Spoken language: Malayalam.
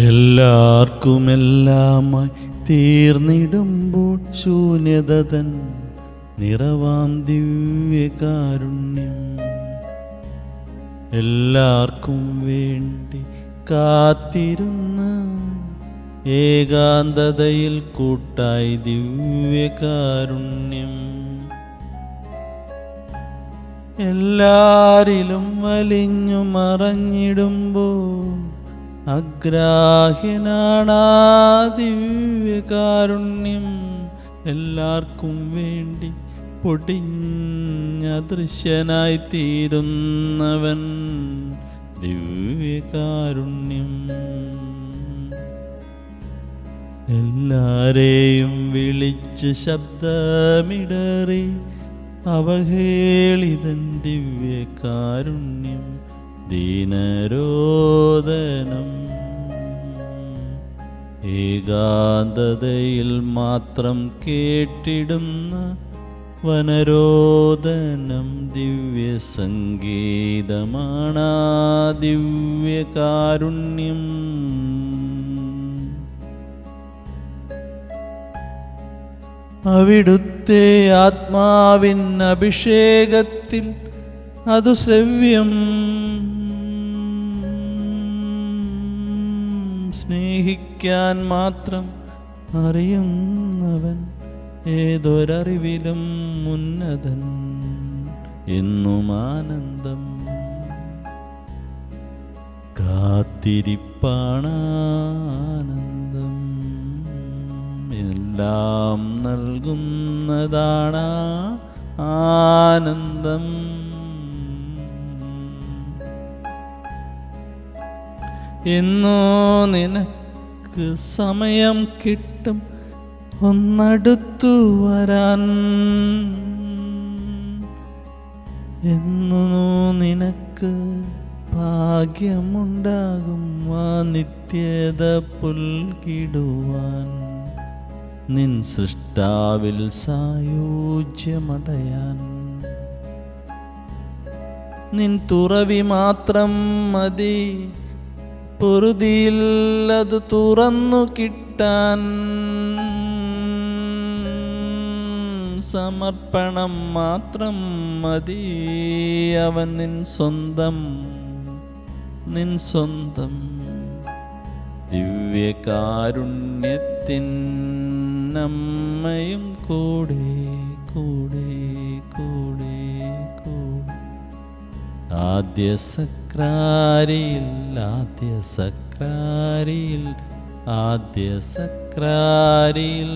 എല്ലാവർക്കുമെല്ലാമായി തീർന്നിടുമ്പോൾ ശൂന്യതൻ നിറവാം ദിവ്യകാരുണ്യം. എല്ലാവർക്കും വേണ്ടി കാത്തിരുന്ന് ഏകാന്തതയിൽ കൂട്ടായി ദിവ്യകാരുണ്യം. എല്ലാരിലും വലിഞ്ഞു മറഞ്ഞിടുമ്പോൾ അഗ്രാഹ്യനാണാ ദിവ്യകാരുണ്യം എല്ലാവർക്കും വേണ്ടി പൊടിഞ്ഞദൃശ്യനായി തീരുന്നവൻ ദിവ്യകാരുണ്യം. എല്ലാരെയും വിളിച്ച് ശബ്ദമിടറി അവഹേളിതൻ ദിവ്യകാരുണ്യം ദീനരോദനം. ഏകാന്തതയിൽ മാത്രം കേട്ടിടുന്ന വനരോദനം ദിവ്യ ദിവ്യസംഗീതമാണ് ദിവ്യകാരുണ്യം. അവിടുത്തെ ആത്മാവിൻ അഭിഷേകത്തിൽ അതു ശ്രവ്യം. സ്നേഹിക്കാൻ മാത്രം അറിയുന്നവൻ ഏതൊരറിവിലും ഉന്നതൻ എന്നും ആനന്ദം. കാത്തിരിപ്പാണാനന്ദം എല്ലാം നൽകുന്നതാണ് ആനന്ദം. എന്നോ നിനക്ക് സമയം കിട്ടും ഒന്നടുത്തു വരാൻ. എന്നു നിനക്ക് ഭാഗ്യമുണ്ടാകും ആ നിത്യത പുൽകിടുവാൻ. നിൻ സൃഷ്ടാവിൽ സായോജ്യമടയാൻ. നിൻ തുറവി മാത്രം മതി പൊറുതിയിൽ അത് തുറന്നു കിട്ടാൻ സമർപ്പണം മാത്രം മതി. അവൻ നിൻ സ്വന്തം നിൻ സ്വന്തം ദിവ്യകാരുണ്യത്തിൻ നമ്മയും കൂടെ കൂടെ കൂടെ. ആദ്യ സക്രാരിയിൽ ആദ്യ സക്രാരിയിൽ ആദ്യ സക്രാരിയിൽ.